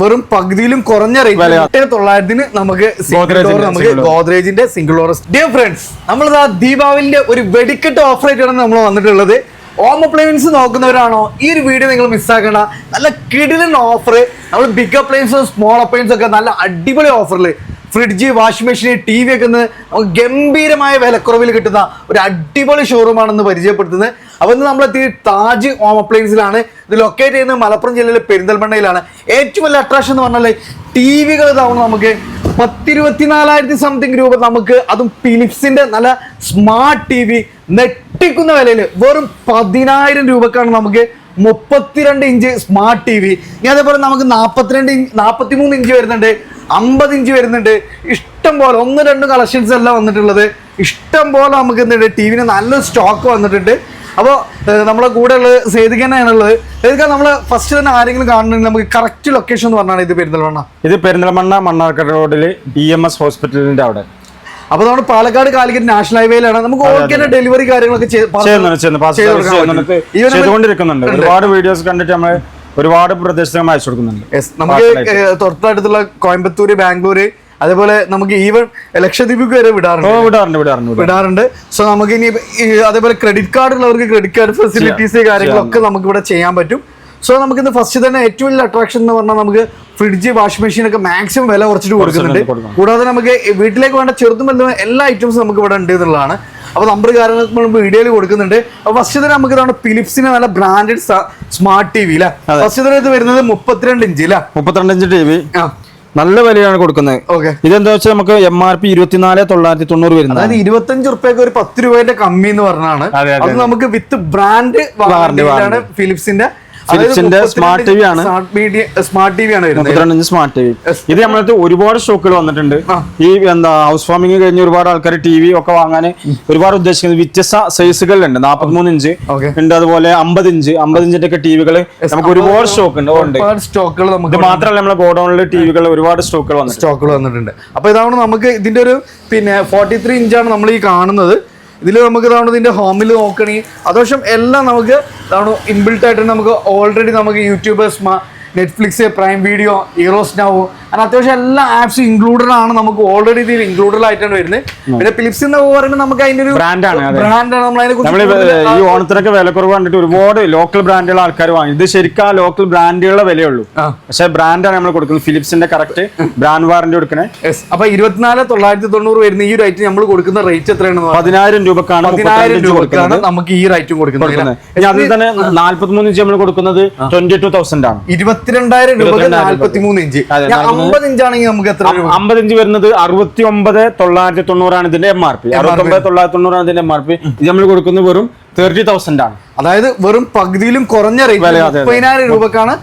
വെറും പകുതിയിലും കുറഞ്ഞ റേറ്റ് തൊള്ളായിരത്തിന് നമുക്ക് നമുക്ക്. ഗോദ്രേജിന്റെ സിംഗിൾ ഡോർ ഡിയർ ഫ്രണ്ട്സ് നമ്മൾ ദീപാവലിന്റെ ഒരു വെടിക്കെട്ട് ഓഫർ ആയിട്ടാണ് നമ്മൾ വന്നിട്ടുള്ളത്. ഹോം അപ്ലയൻസ് നോക്കുന്നവരാണോ? ഈ ഒരു വീഡിയോ നിങ്ങൾ മിസ്സാക്കണ്ട നല്ല കിടിലൻ ഓഫർ നമ്മൾ ബിഗ് അപ്ലയൻസും സ്മോൾ അപ്ലയൻസും ഒക്കെ നല്ല അടിപൊളി ഓഫറിൽ fridge washing machine T V ഒക്കെ നമുക്ക് ഗംഭീരമായ വിലക്കുറവിൽ കിട്ടുന്ന ഒരു അടിപൊളി ഷോറൂമാണെന്ന് പരിചയപ്പെടുത്തുന്നത്. അപ്പോൾ ഇന്ന് നമ്മളെത്തി താജ് ഹോം അപ്ലയൻസിലാണ് ഇത് ലൊക്കേറ്റ് ചെയ്യുന്നത് മലപ്പുറം ജില്ലയിലെ പെരിന്തൽമണ്ണയിലാണ്. ഏറ്റവും വലിയ അട്രാക്ഷൻ എന്ന് പറഞ്ഞാൽ ടി വികൾ ഇതാവുന്ന നമുക്ക്. പത്തിരുപത്തിനാലായിരത്തി സംതിങ് രൂപ നമുക്ക് അതും ഫിലിപ്സിന്റെ നല്ല സ്മാർട്ട് ടി വി നെട്ടിക്കുന്ന വിലയിൽ വെറും പതിനായിരം രൂപക്കാണ് നമുക്ക് മുപ്പത്തിരണ്ട് ഇഞ്ച് സ്മാർട്ട് ടി വി ഇനി അതേപോലെ നമുക്ക് നാൽപ്പത്തിരണ്ട് ഇഞ്ച് നാൽപ്പത്തി മൂന്ന് ഇഞ്ച് വരുന്നുണ്ട്. അമ്പത് ഇഞ്ച് വരുന്നുണ്ട്. ഇഷ്ടം പോലെ ഒന്ന് രണ്ട് കളക്ഷൻസ് എല്ലാം വന്നിട്ടുള്ളത്. ഇഷ്ടം പോലെ നമുക്ക് എന്തുണ്ട് ടി വിന് നല്ല സ്റ്റോക്ക് വന്നിട്ടുണ്ട്. അപ്പോൾ നമ്മളെ കൂടെ ഉള്ളത് സേതികനാണുള്ളത് സേതിക നമ്മൾ ഫസ്റ്റ് തന്നെ ആരെങ്കിലും കാണണമെങ്കിൽ നമുക്ക് കറക്റ്റ് ലൊക്കേഷൻ എന്ന് പറഞ്ഞാണ് ഇത് പെരിന്തൽമണ്ണ. ഇത് പെരിന്തൽമണ്ണ മണ്ണാർക്കാട് റോഡിൽ ഇ എം എസ് ഹോസ്പിറ്റലിന്റെ അവിടെ. അപ്പൊ നമ്മൾ പാലക്കാട് കാലിക്കറ്റ് നാഷണൽ ഹൈവേയിലാണ്. നമുക്ക് ഓക്കെ ഡെലിവറി കാര്യങ്ങളൊക്കെ ചെയ്തുകൊണ്ടിരിക്കുന്നുണ്ട്. ഒരുപാട് വീഡിയോസ് കണ്ടിട്ട് നമ്മൾ ഒരുപാട് പ്രദേശത്ത് നമ്മൾ അയച്ചു കൊടുക്കുന്നുണ്ട്. നമുക്ക് തൊട്ടടുത്തുള്ള കോയമ്പത്തൂര് ബാംഗ്ലൂര് അതേപോലെ നമുക്ക് ഈവൻ ലക്ഷദ്വീപിക്ക് വരെ വിടാറുണ്ട്. വിടാറുണ്ട് വിടാറുണ്ട്. വിടാറുണ്ട്. സോ നമുക്ക് ഇനി അതേപോലെ ക്രെഡിറ്റ് കാർഡ് ഉള്ളവർക്ക് ക്രെഡിറ്റ് കാർഡ് ഫെസിലിറ്റീസ് കാര്യങ്ങളൊക്കെ നമുക്ക് ഇവിടെ ചെയ്യാൻ പറ്റും. സോ നമുക്ക് ഇന്ന് ഫസ്റ്റ് തന്നെ ഏറ്റവും വലിയ അട്രാക്ഷൻ എന്ന് പറഞ്ഞാൽ നമുക്ക് ഫ്രിഡ്ജ് വാഷിംഗ് മെഷീൻ ഒക്കെ മാക്സിമം വില കുറച്ചിട്ട് കൊടുക്കുന്നുണ്ട്. കൂടാതെ നമുക്ക് വീട്ടിലേക്ക് വേണ്ട ചെറുതും വലുതും എല്ലാ ഐറ്റംസും നമുക്ക് ഇവിടെ ഉണ്ട് എന്നുള്ളതാണ്. അപ്പോൾ നമ്പർ കാര്യങ്ങളൊക്കെ നമ്മൾ വീഡിയോയിൽ കൊടുക്കുന്നുണ്ട്. അപ്പോൾ ഫസ്റ്റ് തന്നെ നമുക്ക് ഇതാണ് ഫിലിപ്സിന് നല്ല ബ്രാൻഡഡ് സ്മാർട്ട് ടി വി അല്ലേ ഫസ്റ്റ് തന്നെ ഇത് വരുന്നത് മുപ്പത്തിരണ്ട് ഇഞ്ച് അല്ലേ മുപ്പത്തിരണ്ട് ഇഞ്ച് ടി വി നല്ല വിലയാണ് കൊടുക്കുന്നത്. ഓക്കെ. ഇതെന്താ വെച്ചാൽ നമുക്ക് എം ആർ പി ഇരുപത്തിനാല് തൊള്ളായിരത്തി തൊണ്ണൂറ് വരുന്നത് അതായത് ഇരുപത്തഞ്ച് റുപ്യക്ക് ഒരു പത്ത് രൂപയുടെ കമ്മി എന്ന് പറഞ്ഞാണ്. അതെ, നമുക്ക് വിത്ത് ബ്രാൻഡ് വാറണ്ടിയിലാണ് ഫിലിപ്സിന്റെ സ്മാർട്ട് ടി വി ആണ്. സ്മാർട്ട് ടി വി ആണ് മുപ്പത്തിരണ്ടഞ്ച് മുപ്പത്തിരണ്ട് ഇഞ്ച് സ്മാർട്ട് ടി വി ഇത് നമ്മളടുത്ത് ഒരുപാട് സ്റ്റോക്കുകൾ വന്നിട്ടുണ്ട്. ഈ എന്താ ഹൗസ് ഫാമിംഗ് കഴിഞ്ഞ് ഒരുപാട് ആൾക്കാർ ടി വി ഒക്കെ വാങ്ങാൻ ഒരുപാട് ഉദ്ദേശിക്കുന്നത് വ്യത്യസ്ത സൈസുകളിലുണ്ട് നാപ്പത്തിമൂന്ന് ഇഞ്ച്. ഉണ്ട്. അതുപോലെ അമ്പത് ഇഞ്ച് അമ്പത് ഇഞ്ചിന്റെ ഒക്കെ ടി വികൾ നമുക്ക് ഒരുപാട് സ്റ്റോക്ക് ഉണ്ട്. സ്റ്റോക്കുകൾ നമുക്ക് മാത്രമല്ല നമ്മുടെ ഗോഡൌണിൽ ടി വികൾ ഒരുപാട് സ്റ്റോക്കുകൾ വന്നിട്ടുണ്ട്. സ്റ്റോക്കുകൾ വന്നിട്ടുണ്ട്. അപ്പൊ ഇതാണ് നമുക്ക് ഇതിന്റെ ഒരു പിന്നെ ഫോർട്ടി ത്രീ ഇഞ്ചാണ് നമ്മൾ ഈ കാണുന്നത്. ഇതിൽ നമുക്ക് ഇതാണ് ഇതിന്റെ ഹോമിൽ നോക്കണി. അതോഷം എല്ലാം നമുക്ക് ഇതാണ് ഇൻബിൽട്ട് ആയിട്ട് നമുക്ക് ഓൾറെഡി നമുക്ക് YouTube Netflix Prime Video Eros Now അങ്ങനെ അത്യാവശ്യം എല്ലാ ആപ്സും ഇൻക്ലൂഡഡ് ആണ് നമുക്ക് ഓൾറെഡി ഇതിൽ ഇൻക്ലൂഡഡ് ആയിട്ടാണ് വരുന്നത്. പിന്നെ ഫിലിപ്സ് എന്ന് പറയുമ്പോൾ നമുക്ക് അതിന്റെ ഒരു ബ്രാൻഡാണ്. ബ്രാൻഡാണ് നമ്മൾ അതിനെ ഈ ഓണത്തിനൊക്കെ വിലക്കുറവ് കണ്ടിട്ട് ഒരുപാട് ലോക്കൽ ബ്രാൻഡുകൾ ആൾക്കാർ വാങ്ങി. ഇത് ശരിക്കും ആ ലോക്കൽ ബ്രാൻഡുകളുടെ വിലയുള്ളൂ. പക്ഷേ ബ്രാൻഡാണ് നമ്മൾ കൊടുക്കുന്നത്. ഫിലിപ്സിന്റെ കറക്റ്റ് ബ്രാൻഡ് വാറന്റി കൊടുക്കണേ. അപ്പൊ ഇരുപത്തിനാല് തൊള്ളായിരത്തി തൊണ്ണൂറ് വരുന്ന ഈ ഐറ്റം നമ്മൾ കൊടുക്കുന്ന റേറ്റ് എത്രയാണ് പതിനായിരം രൂപക്കാണ് പതിനായിരം നമുക്ക് ഈ റേറ്റും കൊടുക്കുന്നത്. അതിൽ തന്നെ നാല്പത്തിമൂന്ന് ഇഞ്ച് നമ്മൾ കൊടുക്കുന്നത് ട്വന്റി ടു തൗസൻഡ് ആണ്. ഇരുപത്തിരണ്ടായിരം രൂപ ഇരുപത്തിരണ്ടായിരം നാല്പത്തി മൂന്ന് ഇഞ്ച്. അമ്പത് ഇഞ്ചാണെങ്കിൽ നമുക്ക് എത്ര അമ്പത് ഇഞ്ച് വരുന്നത് അറുപത്തി ഒമ്പത് തൊള്ളായിരത്തി തൊണ്ണൂറാണ് ഇതിന്റെ എം ആർ പി അറുപത്തി ഒമ്പത് തൊള്ളായിരത്തി തൊണ്ണൂറാണ് ഇതിന്റെ എം ആർ പി ഇത് നമ്മൾ കൊടുക്കുന്ന വെറും തേർട്ടി തൗസൻഡ് ആണ്. അതായത് വെറും പകുതിയിലും കുറഞ്ഞ റേറ്റ്. മുപ്പതിനായിരം രൂപക്കാണ്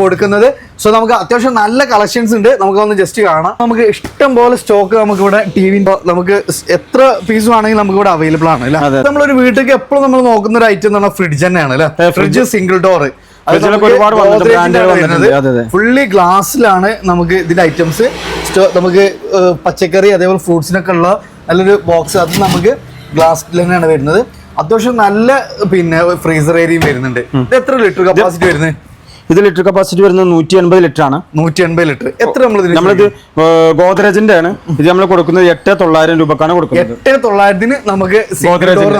കൊടുക്കുന്നത്. സോ നമുക്ക് അത്യാവശ്യം നല്ല കളക്ഷൻസ് ഉണ്ട്. നമുക്ക് ഒന്ന് ജസ്റ്റ് കാണാം. നമുക്ക് ഇഷ്ടം പോലെ സ്റ്റോക്ക് നമുക്ക് ഇവിടെ ടി വി നമുക്ക് എത്ര പീസ് വേണമെങ്കിലും നമുക്ക് ഇവിടെ അവൈലബിൾ ആണ്. നമ്മളൊരു വീട്ടിലേക്ക് എപ്പോഴും നമ്മൾ നോക്കുന്ന ഒരു ഐറ്റം എന്ന് പറഞ്ഞാൽ ഫ്രിഡ്ജ് തന്നെയാണ് അല്ലെ? ഫ്രിഡ്ജ് സിംഗിൾ ഡോർ ഫുള്ളി ഗ്ലാസ്സിലാണ് നമുക്ക് ഇതിന്റെ ഐറ്റംസ് നമുക്ക് പച്ചക്കറി അതേപോലെ ഫ്രൂട്ട്സിനൊക്കെ ഉള്ള നല്ലൊരു ബോക്സ് അത് നമുക്ക് ഗ്ലാസ് തന്നെയാണ് വരുന്നത്. അത്യാവശ്യം നല്ല പിന്നെ ഫ്രീസർ ഏരിയയും വരുന്നുണ്ട്. ഇത് എത്ര ലിറ്റർ കപ്പാസിറ്റി വരുന്നത്? ഇത് ലിറ്റർ കപ്പാസിറ്റി വരുന്നത് നൂറ്റി എൺപത് ലിറ്റർ ആണ്. നൂറ്റി എൺപത് ലിറ്റർ. എത്ര നമ്മൾ നമ്മളിത് ഗോദ്രേജിന്റെ ആണ്. ഇത് നമ്മൾ കൊടുക്കുന്നത് എട്ട് തൊള്ളായിരം രൂപക്കാണ് കൊടുക്കുന്നത്. എട്ട് തൊള്ളായിരത്തിന് നമുക്ക്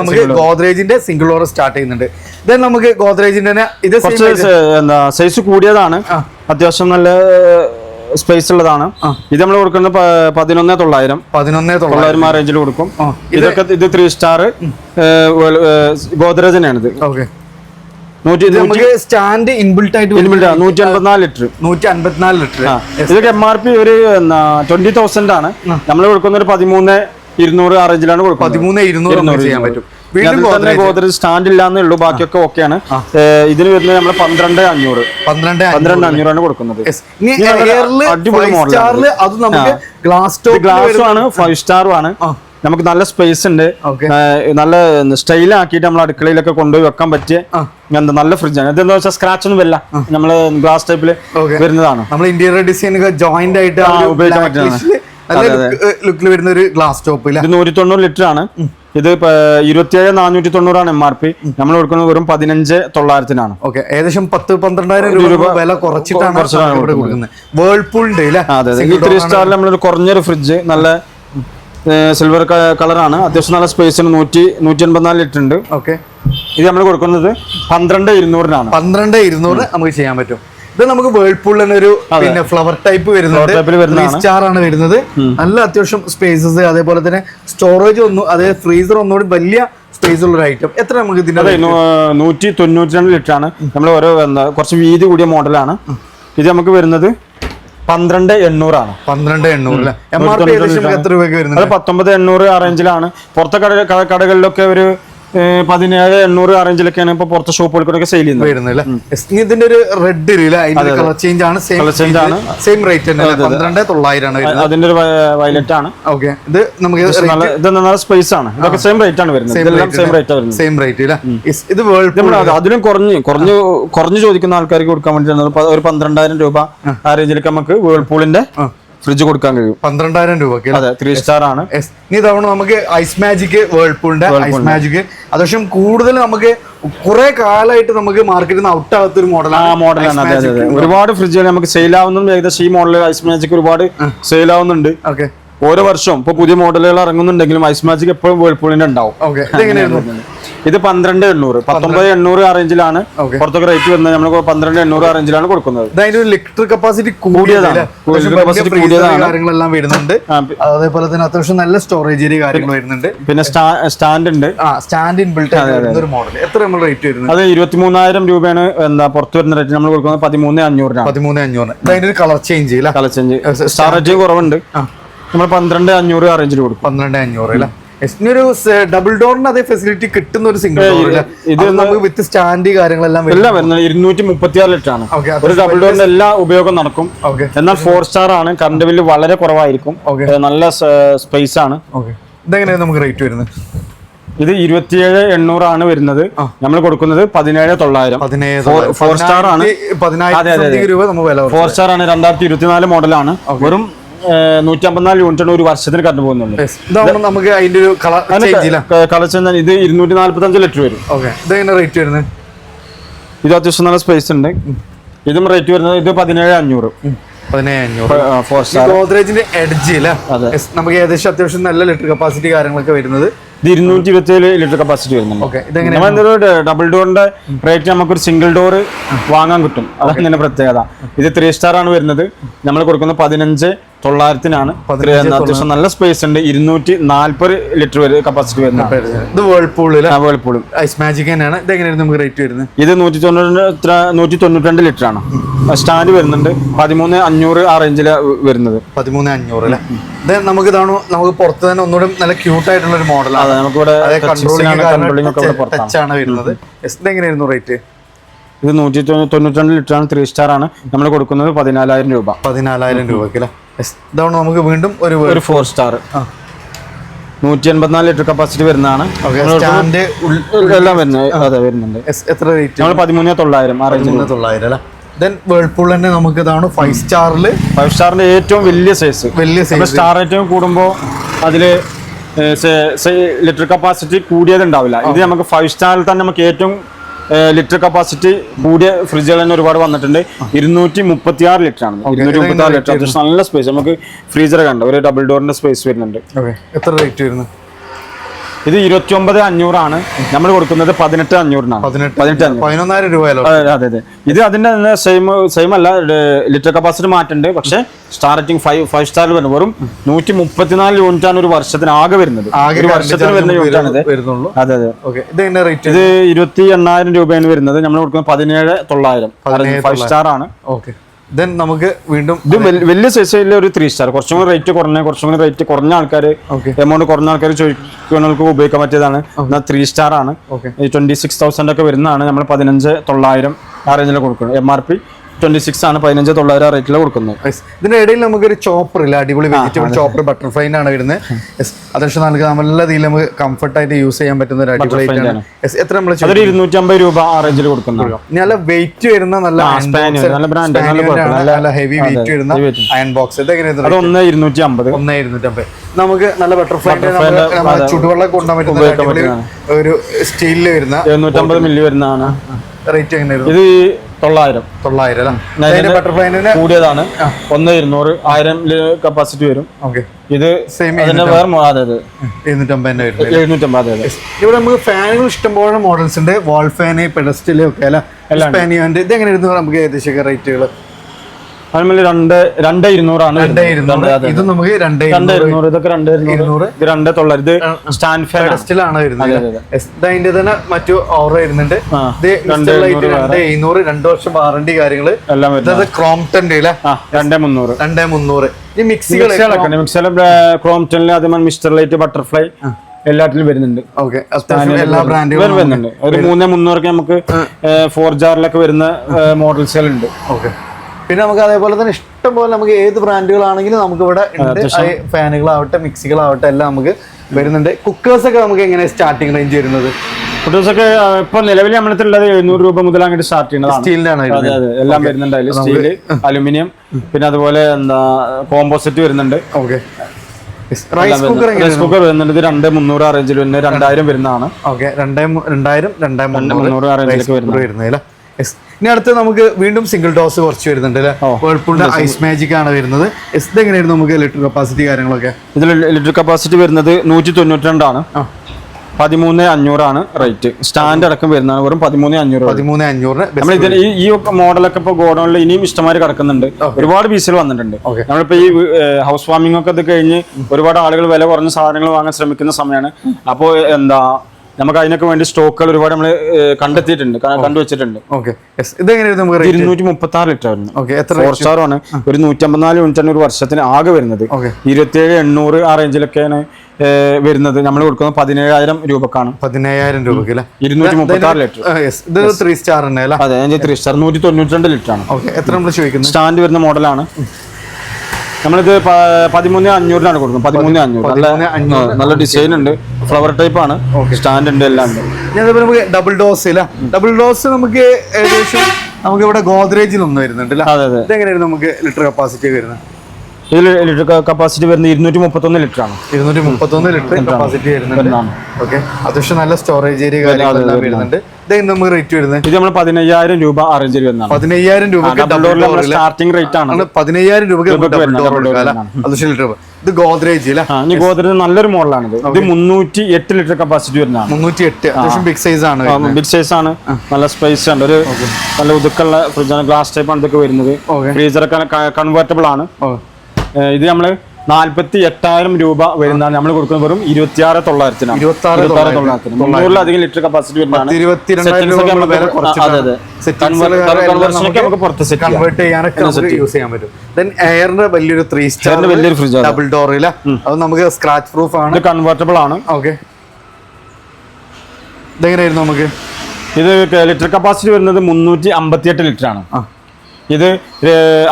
നമുക്ക് ഗോദ്രേജിന്റെ സിംഗിൾ ഡോർ സ്റ്റാർട്ട് ചെയ്യുന്നുണ്ട്. ദെൻ നമുക്ക് ഗോദ്രേജിന്റെ തന്നെ ഇത് കുറച്ച് എന്താ സൈസ് കൂടിയതാണ്. അത്യാവശ്യം നല്ല സ്പേസ് ഉള്ളതാണ്. ഇത് നമ്മൾ കൊടുക്കുന്നത് പതിനൊന്നേ തൊള്ളായിരം. പതിനൊന്നേ തൊള്ളായിരം. ആ റേഞ്ചിൽ കൊടുക്കും. ഇതൊക്കെ ഇത് ത്രീ സ്റ്റാർ ഗോദ്രേജിനാണിത്. ഇത് ഓക്കെ നമുക്ക് സ്റ്റാൻഡ് ഇൻബിൽറ്റ് ആയിട്ട് നൂറ്റി അൻപത്തിനാല് ലിറ്റർ. നൂറ്റി അൻപത്തിനാല് ലിറ്റർ ഇതൊക്കെ എം ആർ പി ഒരു ട്വന്റി തൗസൻഡ് ആണ്. നമ്മൾ കൊടുക്കുന്ന ഒരു പതിമൂന്ന് ഇരുന്നൂറ് ആ റേഞ്ചിലാണ് കൊടുക്കുന്നത്. പതിമൂന്ന് ഇരുന്നൂറ് ചെയ്യാൻ പറ്റും. ഗോദ്രേജ്. സ്റ്റാൻഡ് ഇല്ലാന്നേ ഉള്ളൂ ബാക്കിയൊക്കെ ഓക്കെയാണ്. ഇതിന് വരുന്നത് നമ്മൾ പന്ത്രണ്ട് അഞ്ഞൂറ്. പന്ത്രണ്ട് പന്ത്രണ്ട് അഞ്ഞൂറാണ് കൊടുക്കുന്നത്. അടിപൊളി മോഡൽ അത് നമുക്ക് ഗ്ലാസ് ടോപ്പ് ഗ്ലാസും ആണ് ഫൈവ് സ്റ്റാറും ആണ്. നമുക്ക് നല്ല സ്പേസ് ഉണ്ട്. നല്ല സ്റ്റൈൽ ആക്കിയിട്ട് നമ്മൾ അടുക്കളയിലൊക്കെ കൊണ്ടുപോയി വെക്കാൻ പറ്റിയ എന്താ നല്ല ഫ്രിഡ്ജാണ് ഇതെന്താ വെച്ചാൽ സ്ക്രാച്ച് ഒന്നും വല്ല നമ്മൾ ഗ്ലാസ് ടൈപ്പിൽ വരുന്നതാണ്. നമ്മൾ ഇന്റീരിയർ ഡിസൈൻ ജോയിന്റ് ആയിട്ട് ആ, ഉപയോഗിക്കാൻ പറ്റുന്നതാണ്. ലുക്കിൽ വരുന്ന ഒരു ഗ്ലാസ് ടോപ്പ് ഇല്ല ഇത് നൂറ്റി തൊണ്ണൂറ് ലിറ്റർ ആണ് ഇത് ഇരുപത്തിയേഴ് നാനൂറ്റി തൊണ്ണൂറാണ് എം ആർ പി നമ്മൾ കൊടുക്കുന്നത് വെറും പതിനഞ്ച് തൊള്ളായിരത്തിനാണ്. ഓക്കെ ഏകദേശം പത്ത് പന്ത്രണ്ടായിരം രൂപ വില കുറച്ചിട്ടാണ് വേൾപൂളിന്റെ ത്രീ സ്റ്റാറിൽ നമ്മളൊരു കുറഞ്ഞൊരു ഫ്രിഡ്ജ് നല്ല സിൽവർ കളറാണ് അത്യാവശ്യം നല്ല സ്പേസിന് നൂറ്റി നൂറ്റി എൺപത്തിനാല് ലിറ്റർ ഉണ്ട്. ഓക്കെ. ഇത് നമ്മൾ കൊടുക്കുന്നത് പന്ത്രണ്ട് ഇരുന്നൂറിനാണ്. പന്ത്രണ്ട് ഇരുന്നൂറ് നമുക്ക് ചെയ്യാൻ പറ്റും. ഇത് നമുക്ക് തന്നെ ഒരു പിന്നെ ഫ്ലവർ ടൈപ്പ് വരുന്നുണ്ട്. സ്റ്റാർ ആണ് വരുന്നത്. നല്ല അത്യാവശ്യം സ്പേസസ് അതേപോലെ തന്നെ സ്റ്റോറേജ് ഒന്നും അതായത് ഫ്രീസർ ഒന്നുകൂടി വലിയ സ്പേസ് ഉള്ള ഒരു ഐറ്റം എത്ര നമുക്ക് ഇതിന്റെ അതെ നൂറ്റി തൊണ്ണൂറ്റി രണ്ട് ലിറ്റർ ആണ് നമ്മൾ ഓരോ എന്താ കുറച്ച് വീതി കൂടിയ മോഡലാണ് ഇത് നമുക്ക് വരുന്നത് പന്ത്രണ്ട് എണ്ണൂറാണ്. പന്ത്രണ്ട് എണ്ണൂറ് എത്ര രൂപയ്ക്ക് വരുന്നത് അത് പത്തൊമ്പത് എണ്ണൂറ് ആ റേഞ്ചിലാണ് പുറത്തെ കട കട- കടകളിലൊക്കെ ഒരു പതിനേഴ് എണ്ണൂറ് ആ റേഞ്ചിലൊക്കെയാണ് ഇപ്പൊ പുറത്തെ ഷോപ്പുകൾക്കൊക്കെ സെയിൽ ചെയ്യുന്നത്. ഇതിന്റെ ഒരു റെഡ് കളർ ചേഞ്ച് ആണ്. സെയിം change ആണ്. സെയിം റേറ്റ് തന്നെ പന്ത്രണ്ട് തൊള്ളായിരം ആണ് വരുന്നത്. അതിന്റെ ഒരു വയലറ്റ് ആണ്. ഓക്കെ ഇത് നമുക്ക് നല്ല ഇത് നല്ല സ്പേസ് ആണ്. ഇതൊക്കെ സെയിം റേറ്റ് ആണ് വരുന്നത്. ഇതെല്ലാം സെയിം റേറ്റ് വരുന്നത്. സെയിം റേറ്റ് ഇത് അതിലും കുറഞ്ഞ് കുറഞ്ഞ് കുറഞ്ഞ് ചോദിക്കുന്ന ആൾക്കാർക്ക് കൊടുക്കാൻ വേണ്ടി ഒരു പന്ത്രണ്ടായിരം രൂപ ആ. റേഞ്ചിലൊക്കെ നമുക്ക് വേൾപൂളിന്റെ ഫ്രിഡ്ജ് കൊടുക്കാൻ കഴിയും. പന്ത്രണ്ടായിരം രൂപക്ക് അതെ ത്രീ സ്റ്റാർ ആണ്. ഇനി തവണ നമുക്ക് ഐസ് മാജിക് വേൾപൂളിന്റെ ഐസ് മാജിക് പക്ഷേ കൂടുതൽ നമുക്ക് കുറെ കാലമായിട്ട് നമുക്ക് മാർക്കറ്റിൽ നിന്ന് ഔട്ട് ആകാത്ത ഒരു ആ മോഡലാണ് ആണ്. അതെ അതെ അതെ. ഒരുപാട് ഫ്രിഡ്ജുകൾ നമുക്ക് സെയിൽ ആവുന്നുണ്ട്. ഏകദേശം ഈ മോഡൽ ഐസ് മാജിക് ഒരുപാട് സെയിൽ ആവുന്നുണ്ട്. ഓക്കെ ഓരോ വർഷവും ഇപ്പൊ പുതിയ മോഡലുകൾ ഇറങ്ങുന്നുണ്ടെങ്കിലും ഐസ് മാജിക് എപ്പോഴും വേൾപൂളിന്റെ ഉണ്ടാവും. ഇത് പന്ത്രണ്ട് എണ്ണൂറ്. പത്തൊമ്പത് എണ്ണൂറ് ആ റേഞ്ചിലാണ്. പുറത്തൊക്കെ റേറ്റ് വരുന്നത്. നമ്മൾ പന്ത്രണ്ട് എണ്ണൂറ് ആ റേഞ്ചിലാണ് കൊടുക്കുന്നത്. ഇലക്ട്രിക് കപ്പാസിറ്റി കൂടിയതാണ്. കപ്പാസിറ്റി കൂടിയതാണ്. കാര്യങ്ങളെല്ലാം വരുന്നുണ്ട്. അതേപോലെ തന്നെ അത്യാവശ്യം നല്ല സ്റ്റോറേജ് കാര്യങ്ങൾ വരുന്നുണ്ട്. പിന്നെ സ്റ്റാൻഡ് ഉണ്ട്. സ്റ്റാൻഡ് ഇൻ ബിൽട്ട് വരുന്ന മോഡൽ എത്ര നമ്മൾ റേറ്റ് വരുന്നത്? അത് ഇരുപത്തി മൂന്നായിരം രൂപയാണ് എന്താ പുറത്ത് വരുന്ന റേറ്റ് നമ്മൾ കൊടുക്കുന്നത് പതിമൂന്ന് അഞ്ഞൂറിനാണ്. പതിമൂന്ന് അഞ്ഞൂറ് അതിന്റെ കളർ ചേഞ്ച് ഇല്ല കളച്ചഞ്ച് സ്റ്റാർ റേറ്റ് കുറവുണ്ട്. നമ്മൾ പന്ത്രണ്ട് അഞ്ഞൂറ് ആ റേഞ്ചിൽ കൊടുക്കും. പന്ത്രണ്ട് അഞ്ഞൂറ് അല്ലേ? ഒരു ഡബിൾ ഡോറിന് അതേ ഫെസിലിറ്റി കിട്ടുന്ന ഒരു സിംഗിൾ ഡോർ ഇത് നമുക്ക് വിത്ത് സ്റ്റാൻഡ് കാര്യങ്ങളെല്ലാം എല്ലാം വരുന്നത്. ഇരുന്നൂറ്റി മുപ്പത്തി ആറ് ലിറ്റർ ആണ്. ഒരു ഡബിൾ ഡോറിന്റെ എല്ലാ ഉപയോഗം നടക്കും. എന്നാൽ ഫോർ സ്റ്റാർ ആണ്. കറണ്ട് ബില്ല് വളരെ കുറവായിരിക്കും. നല്ല സ്പേസ് ആണ്. ഇതെങ്ങനെയാണ് നമുക്ക് റേറ്റ് വരുന്നത്? ഇത് ഇരുപത്തിയേഴ് ആണ് വരുന്നത്. നമ്മൾ കൊടുക്കുന്നത് പതിനേഴ് തൊള്ളായിരം. ഫോർ സ്റ്റാർ ആണ്. ഫോർ സ്റ്റാർ ആണ്. രണ്ടായിരത്തി ഇരുപത്തിനാല് മോഡലാണ് വെറും നൂറ്റി അമ്പത്തിനാല് യൂണിറ്റാണ് ഒരു വർഷത്തിന് കറണ്ട് Yes. നമുക്ക് അതിന്റെ ഒരു കളർ കളക്ഷൻ ഇത് ഇരുന്നൂറ്റി നാല്പത്തി അഞ്ച് ലിറ്റർ വരും റേറ്റ് വരുന്നത്? ഇത് അത്യാവശ്യം നല്ല സ്പേസ് ഉണ്ട്. ഇതും റേറ്റ് വരുന്നത് ഇത് പതിനേഴ് അഞ്ഞൂറ്. ഗോദ്രേജിന്റെ എഡ്ജ് നമുക്ക് ഏകദേശം അത്യാവശ്യം നല്ല ലിറ്റർ കപ്പാസിറ്റി കാര്യങ്ങളൊക്കെ വരുന്നത്. ഇത് ഇരുന്നൂറ്റി ഇരുപത്തി ഏഴ് ലിറ്റർ കപ്പാസിറ്റി വരുന്നുണ്ട് ഡബിൾ ഡോറിന്റെ റേറ്റ് നമുക്കൊരു സിംഗിൾ ഡോർ വാങ്ങാൻ കിട്ടും. അതാണ് ഇതിന്റെ പ്രത്യേകത. ഇത് ത്രീ സ്റ്റാർ ആണ് വരുന്നത്. നമ്മൾ കൊടുക്കുന്ന പതിനഞ്ച് തൊള്ളായിരത്തിനാണ്. അത്യാവശ്യം നല്ല സ്പേസ് ഉണ്ട്. ഇരുന്നൂറ്റി നാല്പത് ലിറ്റർ വരെ കപ്പാസിറ്റി വരുന്നത് ഇത് വേൾപൂളും ഐസ് മാജിക് തന്നെയാണ്. ഇതെങ്ങനെയാണ് നമുക്ക് റേറ്റ് വരുന്നത്? ഇത് നൂറ്റി തൊണ്ണൂറ്റി നൂറ്റി തൊണ്ണൂറ്റി രണ്ട് ലിറ്റർ ആണ് സ്റ്റാൻഡ് വരുന്നുണ്ട്. പതിമൂന്ന് അഞ്ഞൂറ് ആ റേഞ്ചിൽ വരുന്നത്. പതിമൂന്ന് അഞ്ഞൂറ് അല്ലേ? ഇത് നമുക്ക് ഇതാണ് നമുക്ക് പുറത്ത് തന്നെ ഒന്നുകൂടെ നല്ല ക്യൂട്ട് ആയിട്ടുള്ള ഒരു മോഡലാണ് നമുക്ക് നമുക്കിവിടെ കൺട്രോളിംഗ് ടച്ച് ആണ് വരുന്നത്. ഇതെങ്ങനെയായിരുന്നു റേറ്റ് ഇത് നൂറ്റി തൊണ്ണൂറ്റി രണ്ട് ലിറ്റർ ആണ് ത്രീ സ്റ്റാർ ആണ്. നമ്മൾ കൊടുക്കുന്നത് പതിനാലായിരം രൂപ. പതിനാലായിരം രൂപയ്ക്ക് അല്ലേ? ഇതാണ് നമുക്ക് വീണ്ടും ഒരു ഒരു ഫോർ സ്റ്റാർ നൂറ്റി എൺപത്തിനാല് ലിറ്റർ കപ്പാസിറ്റി വരുന്നതാണ്. എല്ലാം വരുന്നത് അതെ വരുന്നുണ്ട്. എത്ര റേറ്റ് നമ്മൾ പതിമൂന്ന് തൊള്ളായിരം ആ തൊള്ളായിരം അല്ലേ? ദെൻ വേൾപൂൾ തന്നെ നമുക്ക് ഇതാണ് ഫൈവ് സ്റ്റാറിൽ ഫൈവ് സ്റ്റാറിന്റെ ഏറ്റവും വലിയ സൈസ് വലിയ സൈസ് സ്റ്റാർ ഏറ്റവും കൂടുമ്പോൾ അതിൽ ലിറ്റർ കപ്പാസിറ്റി കൂടിയത് ഉണ്ടാവില്ല ഇത് നമുക്ക് ഫൈവ് സ്റ്റാറിൽ തന്നെ നമുക്ക് ഏറ്റവും ലിറ്റർ കപ്പാസിറ്റി കൂടിയ ഫ്രിഡ്ജുകൾ തന്നെ ഒരുപാട് വന്നിട്ടുണ്ട്. ഇരുന്നൂറ്റി മുപ്പത്തി ആറ് ലിറ്റർ ആണ്. ഇരുന്നൂറ്റി മുപ്പത്തി ആറ് ലിറ്റർ അത്യാവശ്യം നല്ല സ്പേസ് നമുക്ക് ഫ്രീസർ കണ്ട ഒരു ഡബിൾ ഡോറിന്റെ സ്പേസ് വരുന്നുണ്ട്. എത്ര റേറ്റ് വരുന്നു? ഇത് ഇരുപത്തി ഒമ്പത് അഞ്ഞൂറാണ്. നമ്മൾ കൊടുക്കുന്നത് പതിനെട്ട് അഞ്ഞൂറിനാണ്. പതിനെട്ട് പതിനെട്ട് അഞ്ഞൂറ്. പതിനൊന്നായിരം രൂപയല്ലോ അതെ അതെ ഇത് അതിന്റെ സെയിം സെയിം അല്ല. ലിറ്റർ കപ്പാസിറ്റി മാറ്റുണ്ട്. പക്ഷേ star rating five five star വരുന്നത് വെറും നൂറ്റി മുപ്പത്തിനാല് യൂണിറ്റ് ആണ് ഒരു വർഷത്തിന് ആകെ വരുന്നത്. ഒരു വർഷത്തിന് വരുന്ന യൂണിറ്റ് ആണ് അതെ അതെ. ഇത് ഇരുപത്തി എണ്ണായിരം രൂപയാണ് വരുന്നത്. നമ്മൾ കൊടുക്കുന്നത് പതിനേഴ് തൊള്ളായിരം. ഫൈവ് സ്റ്റാർ ആണ്. ഓക്കെ ദെൻ നമുക്ക് വീണ്ടും ഇത് വലിയ സൈസിലെ ഒരു ത്രീ സ്റ്റാർ കുറച്ചും കൂടി റേറ്റ് കുറഞ്ഞ കുറച്ചും കൂടി റേറ്റ് കുറഞ്ഞ ആൾക്കാർ. എമൗണ്ട് കുറഞ്ഞ ആൾക്കാർ ചോദിക്കുന്നവർക്ക് ഉപയോഗിക്കാൻ പറ്റിയതാണ്. എന്നാൽ ത്രീ സ്റ്റാർ ആണ്. ട്വന്റി സിക്സ് തൗസൻഡ് ഒക്കെ വരുന്നതാണ് നമ്മൾ പതിനഞ്ച് തൊള്ളായിരം ആ റേഞ്ചിൽ കൊടുക്കുന്നത്. M R P twenty six ആണ് പതിനഞ്ച് തൊള്ളായിരം റേറ്റിൽ കൊടുക്കുന്നത്. ഇതിന്റെ ഇടയിൽ നമുക്കൊരു ചോപ്പർ ഇല്ല? അടിപൊളി വെജിറ്റബിൾ ചോപ്പർ ബട്ടർഫ്ലൈ ആണ് വരുന്നത്. അത്യാവശ്യം നമുക്ക് നല്ല രീതിയിൽ നമുക്ക് കംഫർട്ട് ആയിട്ട് യൂസ് ചെയ്യാൻ പറ്റുന്ന ഒരു അടിപൊളി. എത്ര നമ്മൾ അതൊരു ഇരുന്നൂറ്റി അമ്പത് രൂപ ആ റേഞ്ചിൽ കൊടുക്കുന്നത് നല്ല വെയിറ്റ് വരുന്ന നല്ല. നല്ല ഹെവി വെയിറ്റ് വരുന്ന അയൺ ബോക്സ് ഇതെങ്ങനെയാണ് ഒന്ന് ഇരുന്നൂറ്റി അമ്പത് ഒന്ന് ഇരുന്നൂറ്റമ്പത്. നമുക്ക് നല്ല ബട്ടർഫ്ലൈ. ചുടുവെള്ളം കൊണ്ടുപോകാൻ പറ്റുന്ന ഒരു ഒരു സ്റ്റീലിൽ വരുന്ന എഴുന്നൂറ്റമ്പത് മില്ലി വരുന്നതാണ്. റേറ്റ് എങ്ങനെയായിരുന്നു ഇത് തൊള്ളായിരം. തൊള്ളായിരം ബട്ടർഫ്ലൈനെ കൂടിയതാണ്. ഒന്ന് ഇരുന്നൂറ് ആയിരം കപ്പാസിറ്റി വരും. ഇത് സെയിം വേറെ അതെ എഴുന്നൂറ്റമ്പത് ഇവിടെ നമുക്ക് ഫാനുകൾ ഇഷ്ടംപോലെ മോഡൽസ് ഉണ്ട്. വാൾ ഫാന് പെഡസ്റ്റിൽ ഒക്കെ അല്ല? ഇത് എങ്ങനെയായിരുന്നു നമുക്ക് ഏകദേശം റേറ്റുകൾ അതിൽ രണ്ട് രണ്ട് ഇരുന്നൂറാണ് ഇത് നമുക്ക് രണ്ടേ ഇരുന്നൂറ് ഇതൊക്കെ രണ്ട് ഇരുന്നൂറ്. ഇത് രണ്ട് തൊള്ളായിരം. ഇത് സ്റ്റാൻഡ് വരുന്നത് തന്നെ മറ്റു ഓർ വരുന്നുണ്ട്. ഇത് രണ്ട്. എഴുന്നൂറ് രണ്ട് വർഷം വാറണ്ടി കാര്യങ്ങൾ. എല്ലാം വരുന്നത്. ക്രോംപ്റ്റന്റെ അല്ലേ? രണ്ടേ മുന്നൂറ്. രണ്ടേ മുന്നൂറ്. ഈ മിക്സികൾ മിക്സലൊക്കെ ഉണ്ട്. മിക്സല ക്രോംറ്റണിൽ അതേമാതിരി മിസ്റ്റർ ലൈറ്റ് ബട്ടർഫ്ലൈ എല്ലാത്തിലും വരുന്നുണ്ട്. എല്ലാ ബ്രാൻഡുകളും വരുന്നുണ്ട്. ഒരു മൂന്നേ മുന്നൂറൊക്കെ നമുക്ക് ഫോർ ജാറിലൊക്കെ വരുന്ന മോഡൽസുകൾ ഉണ്ട് ഓക്കെ പിന്നെ നമുക്ക് അതേപോലെ തന്നെ ഇഷ്ടം പോലെ നമുക്ക് ഏത് ബ്രാൻഡുകളാണെങ്കിലും നമുക്ക് ഇവിടെ ഫാനുകളാവട്ടെ മിക്സികളാവട്ടെ എല്ലാം നമുക്ക് വരുന്നുണ്ട്. കുക്കേഴ്സ് ഒക്കെ നമുക്ക് എങ്ങനെ സ്റ്റാർട്ടിങ് റേഞ്ച് വരുന്നത്? കുട്ടീസൊക്കെ ഇപ്പൊ നിലവിൽ നമ്മളത്തുള്ളത് എഴുന്നൂറ് രൂപ മുതൽ അങ്ങോട്ട് സ്റ്റാർട്ട് അതെ അതെ. എല്ലാം വരുന്നുണ്ട്. അതിൽ സ്റ്റീൽ അലുമിനിയം പിന്നെ അതുപോലെ എന്താ കോമ്പോസിറ്റ് വരുന്നുണ്ട്. Okay rice cooker rice cooker വരുന്നുണ്ട്. ഇത് രണ്ട് മുന്നൂറ് ആ റേഞ്ചിൽ വരുന്നത് രണ്ടായിരം വരുന്നതാണ്. ഓക്കെ രണ്ടായിരം രണ്ടായിരം രണ്ടായിരം രണ്ടേ മുന്നൂറ് അറേഞ്ചിലേക്ക് ആ റേഞ്ചിലേക്ക് വരുന്നത് Yes. ഇനി അടുത്ത് നമുക്ക് വീണ്ടും സിംഗിൾ ഡോസ് കുറച്ച് വരുന്നുണ്ട് അല്ലേ? വേൾപൂളിന്റെ ഐസ് മാജിക് ആണ് വരുന്നത്. എസ് എങ്ങനെയായിരുന്നു നമുക്ക് ഇലക്ട്രിക് കപ്പാസിറ്റി കാര്യങ്ങളൊക്കെ? ഇതിൽ ഇലക്ട്രിക് കപ്പാസിറ്റി വരുന്നത് നൂറ്റി തൊണ്ണൂറ്റി രണ്ടാണ് പതിമൂന്ന് അഞ്ഞൂറാണ് റേറ്റ് സ്റ്റാൻഡ് അടക്കം വരുന്നതാണ്. വെറും പതിമൂന്ന് അഞ്ഞൂറ് പതിമൂന്ന് അഞ്ഞൂറ് നമ്മൾ ഇതിന് ഈ മോഡലൊക്കെ ഇപ്പോൾ ഗോഡൗണിൽ ഇനിയും ഇഷ്ടമാര് കിടക്കുന്നുണ്ട്. ഒരുപാട് പീസുകൾ വന്നിട്ടുണ്ട്. നമ്മളിപ്പോൾ നമ്മളിപ്പോ ഈ ഹൗസ് വാമിംഗ് ഒക്കെ ഇത് കഴിഞ്ഞ് ഒരുപാട് ആളുകൾ വില കുറഞ്ഞ സാധനങ്ങൾ വാങ്ങാൻ ശ്രമിക്കുന്ന സമയമാണ് അപ്പോൾ എന്താ നമുക്ക് അതിനൊക്കെ വേണ്ടി സ്റ്റോക്കുകൾ ഒരുപാട് നമ്മൾ കണ്ടെത്തിയിട്ടുണ്ട്. കണ്ടുവച്ചിട്ടുണ്ട്. ഓക്കെ. ഇരുന്നൂറ്റി മുപ്പത്തി ആറ് ലിറ്റർ വരുന്നത് ഓക്കെ. എത്ര ഫോർ സ്റ്റാർ ആണ്. ഒരു നൂറ്റമ്പത്തിനാല് യൂണിറ്റാണ് ഒരു വർഷത്തിന് ആകെ വരുന്നത്. ഇരുപത്തിയേഴ് എണ്ണൂറ് ആ റേഞ്ചിലൊക്കെയാണ് വരുന്നത്. നമ്മൾ കൊടുക്കുന്നത് പതിനേഴായിരം രൂപക്കാണ്. പതിനേഴായിരം രൂപക്ക് ഇരുന്നൂറ്റി മുപ്പത്തി ആറ് ലിറ്റർ. ഇത് ത്രീ സ്റ്റാർ അതെ ത്രീ സ്റ്റാർ നൂറ്റി തൊണ്ണൂറ്റി രണ്ട് ലിറ്റർ ആണ് ഓക്കെ. എത്ര നമ്മൾ ചോദിക്കുന്നത്? സ്റ്റാൻഡ് വരുന്ന മോഡലാണ് നമ്മളിത് പതിമൂന്ന് അഞ്ഞൂറിനാണ് കൊടുക്കുന്നത്. പതിമൂന്ന് അഞ്ഞൂറ്. നല്ല നല്ല ഡിസൈൻ ഉണ്ട്. ഫ്ലവർ ടൈപ്പ് ആണ്. സ്റ്റാൻഡ് ഉണ്ട് എല്ലാം ഉണ്ട്. നമുക്ക് ഡബിൾ ഡോസ് ഇല്ല? ഡബിൾ ഡോസ് നമുക്ക് ഏകദേശം നമുക്ക് ഇവിടെ ഗോദ്രേജിൽ ഒന്ന് വരുന്നുണ്ട് അതെ അതെ. എങ്ങനെയായിരുന്നു നമുക്ക് ലിറ്റർ കപ്പാസിറ്റി വരുന്നത്? ഇതിൽ ലിറ്റർ കപ്പാസിറ്റി വരുന്നത് ഇരുന്നൂറ്റി മുപ്പത്തൊന്ന് ലിറ്റർ ആണ്. ഇരുന്നൂറ്റി മുപ്പത്തൊന്ന് ലിറ്റർ കപ്പാസിറ്റി വരുന്നുണ്ട്. വരുന്നതാണ്. ഓക്കെ അത്യാവശ്യം നല്ല സ്റ്റോറേജ് ഏരിയ കാര്യങ്ങളെല്ലാം വരുന്നുണ്ട്. ഇത് നമുക്ക് റേറ്റ് വരുന്നത്? ഇത് നമ്മൾ പതിനയ്യായിരം രൂപ അറേഞ്ച് വരുന്നതാണ് പതിനയ്യായിരം നമ്മുടെ സ്റ്റാർട്ടിംഗ് റേറ്റ് ആണ്. പതിനയ്യായിരം. അത്യാവശ്യം ലിറ്റർ ഇത് ഗോദ്രേജ് അല്ലേ? ഗോദ്രേജ് നല്ലൊരു മോഡലാണ് ഇത് മുന്നൂറ്റി എട്ട് ലിറ്റർ കപ്പാസിറ്റി വരുന്നതാണ്. മുന്നൂറ്റി എട്ട് അത്യാവശ്യം ബിഗ് സൈസ് ആണ് ബിഗ് സൈസ് ആണ്. നല്ല സ്പേസ് ഉണ്ട്. ഒരു നല്ല ഉതുക്കുള്ള ഫ്രിഡ്ജാണ് ഗ്ലാസ് ടൈപ്പ് ആണ് ഇതൊക്കെ വരുന്നത്. ഫ്രീസർ ഫ്രീസറൊക്കെ കൺവേർട്ടബിൾ ആണ്. ഇത് നമ്മൾ നാല്പത്തി എട്ടായിരം രൂപ വരുന്നതാണ്. നമ്മൾ കൊടുക്കുന്നത് വെറും ഇരുപത്തിയാറ് തൊള്ളായിരത്തിനാണ്. തൊള്ളായിരത്തിന് ലിറ്റർ കപ്പാസിറ്റി എയറിന്റെ വലിയൊരു ത്രീ സ്റ്റാറിന്റെ വലിയൊരു ഫ്രിഡ്ജ്. ഡബിൾ ഡോർ ഇല്ല അത് നമുക്ക് സ്ക്രാച്ച് പ്രൂഫ് ആണ്. ഇത് കൺവേർട്ടബിൾ ആണ്. ഓക്കെ ഇതെങ്ങനെയായിരുന്നു നമുക്ക്? ഇത് ലിറ്റർ കപ്പാസിറ്റി വരുന്നത് മുന്നൂറ്റി അമ്പത്തിയെട്ട് ലിറ്റർ ആണ്. ഇത്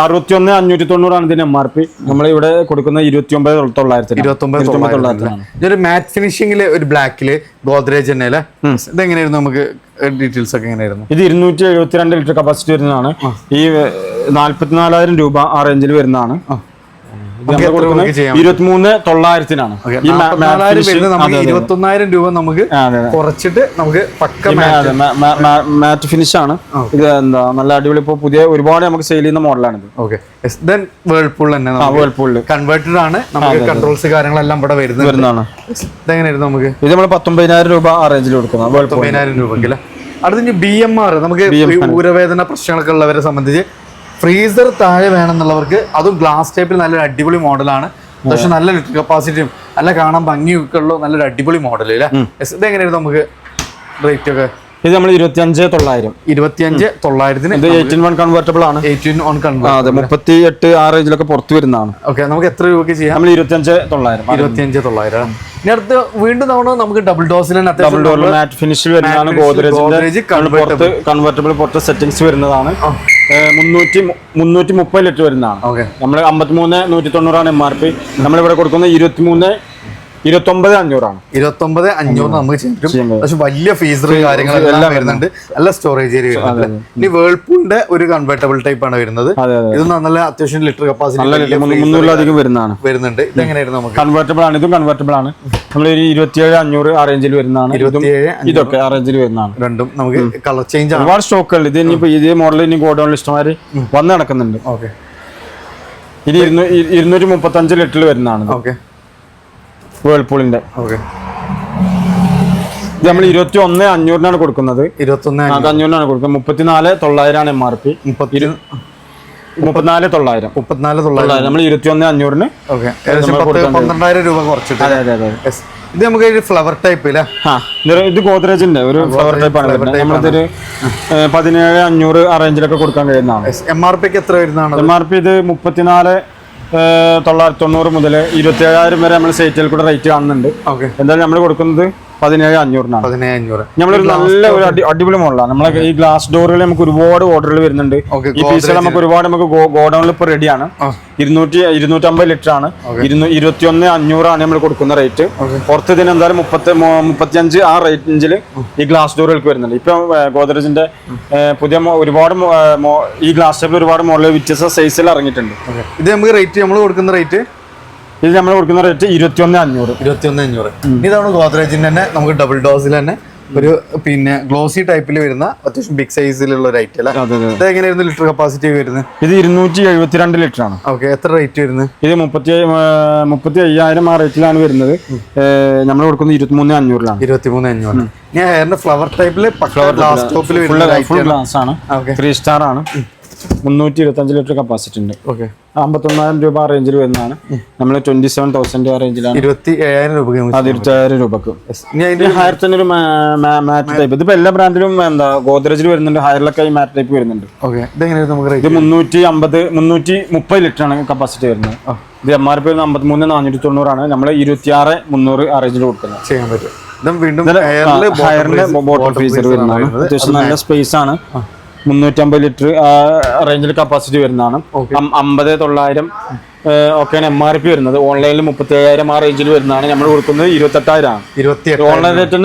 അറുപത്തി ഒന്ന് അഞ്ഞൂറ്റി തൊണ്ണൂറാണ് ഇതിന്റെ എം ആർ പി നമ്മൾ ഇവിടെ കൊടുക്കുന്ന ഇരുപത്തി ഒമ്പത് തൊള്ളായിരത്തി ഇരുപത്തി ഒമ്പത് ഇതൊരു മാറ്റ് ഫിനിഷിംഗിൽ ഒരു ബ്ലാക്കിൽ ഗോദ്രേജ് തന്നെ അല്ലേ ഇതെങ്ങനെയായിരുന്നു നമുക്ക് ഡീറ്റെയിൽസ് ഒക്കെ എങ്ങനെയായിരുന്നു? ഇത് ഇരുന്നൂറ്റി എഴുപത്തിരണ്ട് ലിറ്റർ കപ്പാസിറ്റി വരുന്നതാണ്. ഈ നാല്പത്തിനാലായിരം രൂപ ആ റേഞ്ചിൽ വരുന്നതാണ്. ഇരുപത്തിമൂന്ന് തൊള്ളായിരത്തിനാണ്. ഇരുപത്തൊന്നായിരം രൂപ നമുക്ക്. കുറച്ചിട്ട് നമുക്ക് പക്ക മാറ്റ്. ഫിനിഷ് ആണ്. ഇത് എന്താ നല്ല അടിപൊളി ഇപ്പോൾ പുതിയ ഒരുപാട് നമുക്ക് സെയിൽ ചെയ്യുന്ന മോഡലാണിത് ഓക്കെ ദെൻ വേൾപൂൾ തന്നെ വേൾപൂളിൽ കൺവേർട്ടഡ് ആണ്. നമുക്ക് കൺട്രോൾസ് കാര്യങ്ങളെല്ലാം ഇവിടെ വരുന്നത് വരുന്നതാണ്. ഇതെങ്ങനെയായിരുന്നു നമുക്ക്? ഇത് നമ്മൾ പത്തൊമ്പതിനായിരം രൂപ ആ റേഞ്ചിൽ കൊടുക്കുന്നത് പത്തൊമ്പതിനായിരം പതിനായിരം രൂപയ്ക്ക് അല്ലേ? അടുത്ത ബി എം ആർ നമുക്ക് ഊരവേദന പ്രശ്നങ്ങളൊക്കെ ഉള്ളവരെ സംബന്ധിച്ച് ഫ്രീസർ താഴെ വേണമെന്നുള്ളവർക്ക് അതും ഗ്ലാസ് ടൈപ്പിൽ നല്ലൊരു അടിപൊളി മോഡലാണ് പക്ഷെ നല്ല ലിറ്റർ കപ്പാസിറ്റിയും നല്ല കാണാൻ ഭംഗിയൊക്കെ ഉള്ള നല്ലൊരു അടിപൊളി മോഡൽ അല്ലേ ഇതെങ്ങനെയായിരുന്നു നമുക്ക് റേറ്റ് ഒക്കെ? ഇത് നമ്മൾ ഇരുപത്തിയഞ്ച് തൊള്ളായിരം. ഇരുപത്തിയഞ്ച് തൊള്ളായിരത്തിന് ഇത് എയ്റ്റീൻ വൺ കൺവേർട്ടബിൾ ആണ്. എയ്റ്റീൻ അതെ മുപ്പത്തി എട്ട് ആ റേഞ്ചിലൊക്കെ പുറത്ത് വരുന്നതാണ്. ഓക്കെ നമുക്ക് എത്ര രൂപയ്ക്ക് ചെയ്യാം? നമ്മൾ ഇരുപത്തിയഞ്ച് തൊള്ളായിരം. ഇരുപത്തിയഞ്ച് തൊള്ളായിരം. ഇനി അടുത്ത് വീണ്ടും തവണ നമുക്ക് ഡബിൾ ഡോസിൽ ഡബിൾ ഡോർ മാറ്റ് ഫിനിഷിൽ വരുന്നതാണ് ഗോദ്രേജിന്റെ പുറത്ത് കൺവേർട്ടബിൾ പുറത്ത് സെറ്റിംഗ്സ് വരുന്നതാണ്. മുന്നൂറ്റി മുന്നൂറ്റി മുപ്പത് ലിറ്റർ വരുന്നതാണ്. നമ്മൾ അമ്പത്തിമൂന്ന് നൂറ്റി തൊണ്ണൂറാണ് എം ആർ പി നമ്മളിവിടെ കൊടുക്കുന്നത് ഇരുപത്തിമൂന്ന് ഇരുപത്തൊമ്പത് അഞ്ഞൂറാണ്. ഇരുപത്തൊമ്പത് അഞ്ഞൂറ് നമുക്ക് ചെയ്യാൻ പറ്റും. പക്ഷെ വലിയ ഫീസർ കാര്യങ്ങളെല്ലാം വരുന്നുണ്ട്. നല്ല സ്റ്റോറേജ് ഏരിയ വരുന്നുണ്ട്. ഇനി വേൾപൂളിന്റെ ഒരു കൺവേർട്ടബിൾ ടൈപ്പ് ആണ് വരുന്നത്. ഇത് നല്ല അത്യാവശ്യം ലിറ്റർ കപ്പാസിറ്റി മുന്നൂറിലധികം വരുന്നതാണ്. വരുന്നുണ്ട്. ഇതെങ്ങനെയായിരുന്നു നമുക്ക്? കൺവേർട്ടബിൾ ആണ്. ഇതും കൺവേർട്ടബിൾ ആണ്. നമ്മൾ ഒരു ഇരുപത്തിയേഴ് അഞ്ഞൂറ് ആ റേഞ്ചിൽ വരുന്നതാണ്. ഇരുപത്തിയേഴ് ഇതൊക്കെ ആ റേഞ്ചിൽ വരുന്നതാണ്. രണ്ടും നമുക്ക് കളർ ചേഞ്ച് ഒരുപാട് സ്റ്റോക്കുകൾ ഇത് ഇനിയിപ്പോ ഇതേ മോഡൽ ഇനി ഗോഡൌൺ ഇഷ്ടമാര് വന്ന് നടക്കുന്നുണ്ട്. ഓക്കെ. ഇരുന്നൂ- ഇരുന്നൂറ്റി മുപ്പത്തി അഞ്ച് ലിറ്ററിൽ വരുന്നതാണ്. ഓക്കെ. വേൾപൂളിന്റെ ഓക്കെ ഇത് നമ്മൾ ഇരുപത്തി ഒന്ന് അഞ്ഞൂറിനാണ് കൊടുക്കുന്നത്. ഇരുപത്തൊന്ന് അഞ്ഞൂറിനാണ് കൊടുക്കുന്നത്. മുപ്പത്തിനാല് തൊള്ളായിരമാണ് എം ആർ പി മുപ്പത്തി മുപ്പത്തിനാല് തൊള്ളായിരം. മുപ്പത്തിനാല് തൊള്ളായിരം. നമ്മൾ ഇരുപത്തി ഒന്ന് അഞ്ഞൂറിന് പന്ത്രണ്ടായിരം രൂപ കുറച്ചിട്ട്. അതെ അതെ അതെ ഇത് നമുക്ക് ഒരു ഫ്ലവർ ടൈപ്പ് ഇല്ല ഇത് ഗോദ്രേജിന്റെ ഒരു ഫ്ലവർ ടൈപ്പ് ആണ് നമ്മളിതൊരു പതിനേഴ് അഞ്ഞൂറ് ആ റേഞ്ചിലൊക്കെ കൊടുക്കാൻ കഴിയുന്നതാണ്. എം ആർ പിക്ക് എത്ര വരുന്നതാണ് എം ആർ പി ഇത് മുപ്പത്തിനാല് തൊള്ളായിരത്തി തൊണ്ണൂറ് മുതൽ ഇരുപത്തി ഏഴായിരം വരെ നമ്മൾ സൈറ്റിൽ കൂടെ റേറ്റ് കാണുന്നുണ്ട്. ഓക്കെ എന്തായാലും നമ്മൾ കൊടുക്കുന്നത് പതിനേഴ് അഞ്ഞൂറിനാണ്. പതിനേഴ് അഞ്ഞൂറ്. നമ്മളൊരു നല്ല ഒരു അടിപൊളി മോഡലാണ്. നമ്മളെ ഈ ഗ്ലാസ് ഡോറുകൾ നമുക്ക് ഒരുപാട് ഓർഡറുകൾ വരുന്നുണ്ട്. ഈ പീസുകൾ നമുക്ക് ഒരുപാട് നമുക്ക് ഗോഡൌണിൽ ഇപ്പൊ റെഡിയാണ് ഇരുന്നൂറ്റി ഇരുന്നൂറ്റമ്പത് ലിറ്റർ ആണ്. ഇരുപത്തിയൊന്ന് ഇരുപത്തി ഒന്ന് അഞ്ഞൂറാണ് നമ്മൾ കൊടുക്കുന്ന റേറ്റ് പുറത്ത് ഇതിന് എന്തായാലും മുപ്പത്തി മുപ്പത്തിയഞ്ച് ആ റേറ്റിൽ ഈ ഗ്ലാസ് ഡോറുകൾക്ക് വരുന്നുണ്ട്. ഇപ്പൊ ഗോദ്രേജിന്റെ പുതിയ ഒരുപാട് ഈ ഗ്ലാസ് ടേബിൾ ഒരുപാട് മോഡൽ വ്യത്യസ്ത സൈസിൽ ഇറങ്ങിയിട്ടുണ്ട്. ഇത് നമുക്ക് റേറ്റ് നമ്മൾ കൊടുക്കുന്ന റേറ്റ് ഇത് നമ്മൾ കൊടുക്കുന്ന റേറ്റ് ഇരുപത്തി ഒന്ന് അഞ്ഞൂറ്. ഇരുപത്തി ഒന്ന് അഞ്ഞൂറ് ഇതാണ് ഗോദ്രേജിന്റെ തന്നെ നമുക്ക് ഡബിൾ ഡോസിൽ തന്നെ ഒരു പിന്നെ ഗ്ലോസി ടൈപ്പിൽ വരുന്ന അത്യാവശ്യം ബിഗ് സൈസിലുള്ള ഒരു ഐറ്റം അല്ലേ? എങ്ങനെയായിരുന്നു ലിറ്റർ കപ്പാസിറ്റി വരുന്നത്? ഇത് ഇരുന്നൂറ്റി എഴുപത്തിരണ്ട് ലിറ്റർ ആണ്. ഓക്കെ എത്ര റേറ്റ് വരുന്നത്? ഇത് മുപ്പത്തി മുപ്പത്തി അയ്യായിരം ആ റേറ്റിലാണ് വരുന്നത്. നമ്മൾ കൊടുക്കുന്നത് ഇരുപത്തിമൂന്ന് അഞ്ഞൂറിലാണ്. ഇരുപത്തിമൂന്ന് അഞ്ഞൂറ്. ഞാൻ ഹെയറിന്റെ ഫ്ലവർ ടൈപ്പിൽ ഗ്ലാസ് ടോപ്പിൽ ഫുൾ. ഗ്ലാസ് ആണ്. ഓക്കെ ത്രീ സ്റ്റാർ ആണ്. മുന്നൂറ്റി ഇരുപത്തഞ്ച് ലിറ്റർ കപ്പാസിറ്റി ഉണ്ട്. ഓക്കെ. അമ്പത്തൊന്നായിരം രൂപ ആ റേഞ്ചിൽ വരുന്നതാണ്. നമ്മൾ ട്വന്റി സെവൻ തൗസൻഡ് ആ റേഞ്ചിലാണ് ഇരുപത്തി ഏഴായിരം രൂപ അത് ഇരുപത്തായിരം രൂപക്ക്. ഹയർ തന്നെ ഒരു മാറ്റ് ടൈപ്പ് ഇതിപ്പോ എല്ലാ ബ്രാൻഡിലും എന്താ ഗോദ്രേജിൽ വരുന്നുണ്ട് ഹയറിലൊക്കെ ഈ മാറ്റ് ടൈപ്പ് വരുന്നുണ്ട്. ഓക്കെ. ഇത് മുന്നൂറ്റി അമ്പത് മുന്നൂറ്റി മുപ്പത് ലിറ്റർ ആണ് കപ്പാസിറ്റി വരുന്നത്. ഇത് എം ആർ പി അമ്പത്തി മൂന്ന് നാനൂറ്റി തൊണ്ണൂറാണ് നമ്മൾ ഇരുപത്തിയാറ് മുന്നൂറ് ആ റേഞ്ചിൽ കൊടുക്കുന്നത്. ചെയ്യാൻ പറ്റും. വീണ്ടും ഹയറിന്റെ ബോട്ടം ഫീച്ചർ വരുന്നതാണ്. അത്യാവശ്യം നല്ല സ്പേസ് ആണ്. മുന്നൂറ്റമ്പത് ലിറ്റർ റേഞ്ചിൽ കപ്പാസിറ്റി വരുന്നതാണ്. അമ്പത് തൊള്ളായിരം ഒക്കെയാണ് എം ആർ പി വരുന്നത്. ഓൺലൈനിൽ മുപ്പത്തി ഏഴായിരം ആ റേഞ്ചിൽ വരുന്നതാണ്. നമ്മൾ കൊടുക്കുന്നത് ഇരുപത്തെട്ടായിരം ആണ് ഇരുപത്തി എട്ട് online rate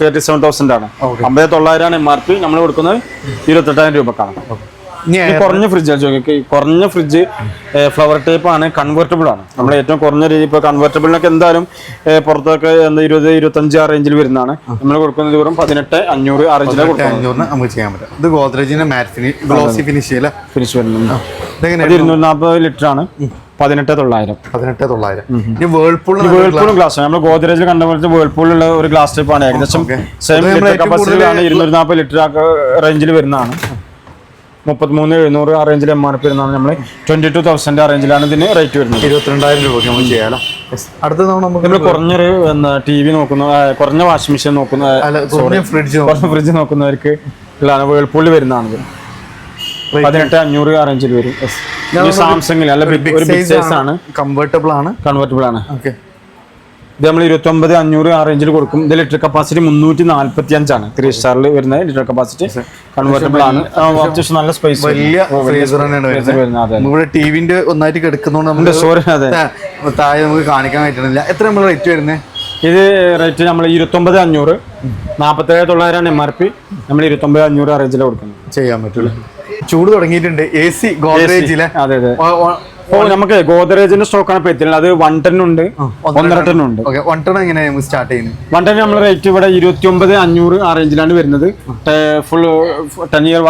thirty seven thousand ആണ്. അമ്പത് തൊള്ളായിരം ആണ് എം ആർ പി നമ്മൾ കൊടുക്കുന്നത് ഇരുപത്തെട്ടായിരം രൂപക്കാണ്. കുറഞ്ഞ ഫ്രിഡ്ജ് ചോദിക്കുക കുറഞ്ഞ ഫ്രിഡ്ജ് ഫ്ലവർ ടൈപ്പ് ആണ് കൺവേർട്ടബിൾ ആണ്. നമ്മൾ ഏറ്റവും കുറഞ്ഞ രീതി ഇപ്പോൾ കൺവേർട്ടബിളിനൊക്കെ എന്തായാലും പുറത്തൊക്കെ എന്താ ഇരുപത് ഇരുപത്തഞ്ച് ആ റേഞ്ചിൽ വരുന്നതാണ്. നമ്മൾ കൊടുക്കുന്നത് വെറും പതിനെട്ട് അഞ്ഞൂറ് ആ റേഞ്ചിലെ അഞ്ഞൂറിന് നമുക്ക് ചെയ്യാൻ പറ്റും. ഇത് ഗോദ്രേജിന്റെ മാറ്റ് ഫിനിഷ് ഗ്ലോസി ഫിനിഷ് ചെയ്യല ഫിനിഷ് വരുന്നുണ്ട്. ഇതെങ്ങനെ അത് ഇരുന്നൂറ്റി നാൽപ്പത് ലിറ്റർ ആണ്. പതിനെട്ട് തൊള്ളായിരം. പതിനെട്ട് തൊള്ളായിരം. ഇനി വേൾപൂൾ വേൾപൂളും ഗ്ലാസ് നമ്മൾ ഗോദ്രേജിൽ കണ്ട പോലത്തെ വേൾപൂളിലുള്ള ഒരു ഗ്ലാസ് ടൈപ്പ് ആണ്. ഏകദേശം സെയിം ഏറ്റവും ഇരുന്നൂറ്റി നാൽപ്പത് ലിറ്റർ റേഞ്ചിൽ വരുന്നതാണ്. മുപ്പത്തിമൂന്ന് എഴുന്നൂറ് ആ റേഞ്ചിൽ എം ആർ പി വരുന്നതാണ് നമ്മൾ ട്വന്റി ടു തൗസൻഡ് ആ റേഞ്ചിലാണ് ഇതിന് റേറ്റ് വരുന്നത്. ഇരുപത്തിരണ്ടായിരം രൂപയ്ക്ക് നമുക്ക് ചെയ്യാലോ? തവണ നമുക്ക് നമ്മൾ കുറഞ്ഞൊരു എന്താ ടി വി നോക്കുന്ന കുറഞ്ഞ വാഷിംഗ് മെഷീൻ നോക്കുന്ന ഫ്രിഡ്ജ് ഫ്രിഡ്ജ് നോക്കുന്നവർക്ക് ഉള്ളതാണ് വേൾപൂളിൽ വരുന്നതാണ് പതിനെട്ട് അഞ്ഞൂറ് ആ റേഞ്ചിൽ വരും. സാംസങ്ങിൽ അല്ല big- ഒരു ബിഗ് സൈസ് ആണ്. കംഫർട്ടബിൾ ആണ്. കൺവേർട്ടബിൾ ആണ്. ഓക്കെ ഇത് നമ്മൾ ഇരുപത്തി ഒമ്പത് അഞ്ഞൂറ് ആ റേഞ്ചിൽ കൊടുക്കും. ഇത് ലിറ്റർ കപ്പാസിറ്റി മുന്നൂറ്റി നാല്പത്തി അഞ്ചാണ് ത്രീ സ്റ്റാറിൽ വരുന്ന ലിറ്റർ കപ്പാസിറ്റി കൺവേർട്ടബിൾ ആണ്. അത്യാവശ്യം നല്ല സ്പേസ് വലിയ ഇവിടെ ടിവിന്റെ ഒന്നായിട്ട് കിടക്കുന്നതുകൊണ്ട് സോറി അതെ. താഴെ നമുക്ക് കാണിക്കാൻ പറ്റണില്ല. എത്ര നമ്മൾ റേറ്റ് വരുന്നത് ഇത് റേറ്റ് നമ്മൾ ഇരുപത്തൊമ്പത് അഞ്ഞൂറ്. നാൽപ്പത്തേഴ് തൊള്ളായിരമാണ് എം ആർ പി നമ്മൾ ഇരുപത്തൊമ്പത് അഞ്ഞൂറ് ആ റേഞ്ചിൽ കൊടുക്കുന്നത്. ചെയ്യാൻ പറ്റുള്ളൂ. ചൂട് തുടങ്ങിയിട്ടുണ്ട്. എ സി ഗോദ്രേജിലെ അതെ അതെ. ഓ നമുക്ക് ഗോദറേജിന്റെ സ്റ്റോക്കാണ് ഇപ്പൊ എത്തിയത് അത് വൺ ടെൻ ഉണ്ട്. ഒന്നര ടെൻ ഉണ്ട്. ഓക്കെ വൺ എങ്ങനെയാണ് നമുക്ക് സ്റ്റാർട്ട് ചെയ്യുന്നത്? വൺ ടെൻ നമ്മുടെ റേറ്റ് ഇവിടെ ഇരുപത്തി ഒമ്പത് അഞ്ഞൂറ് ആ റേഞ്ചിലാണ് വരുന്നത്. Full ten year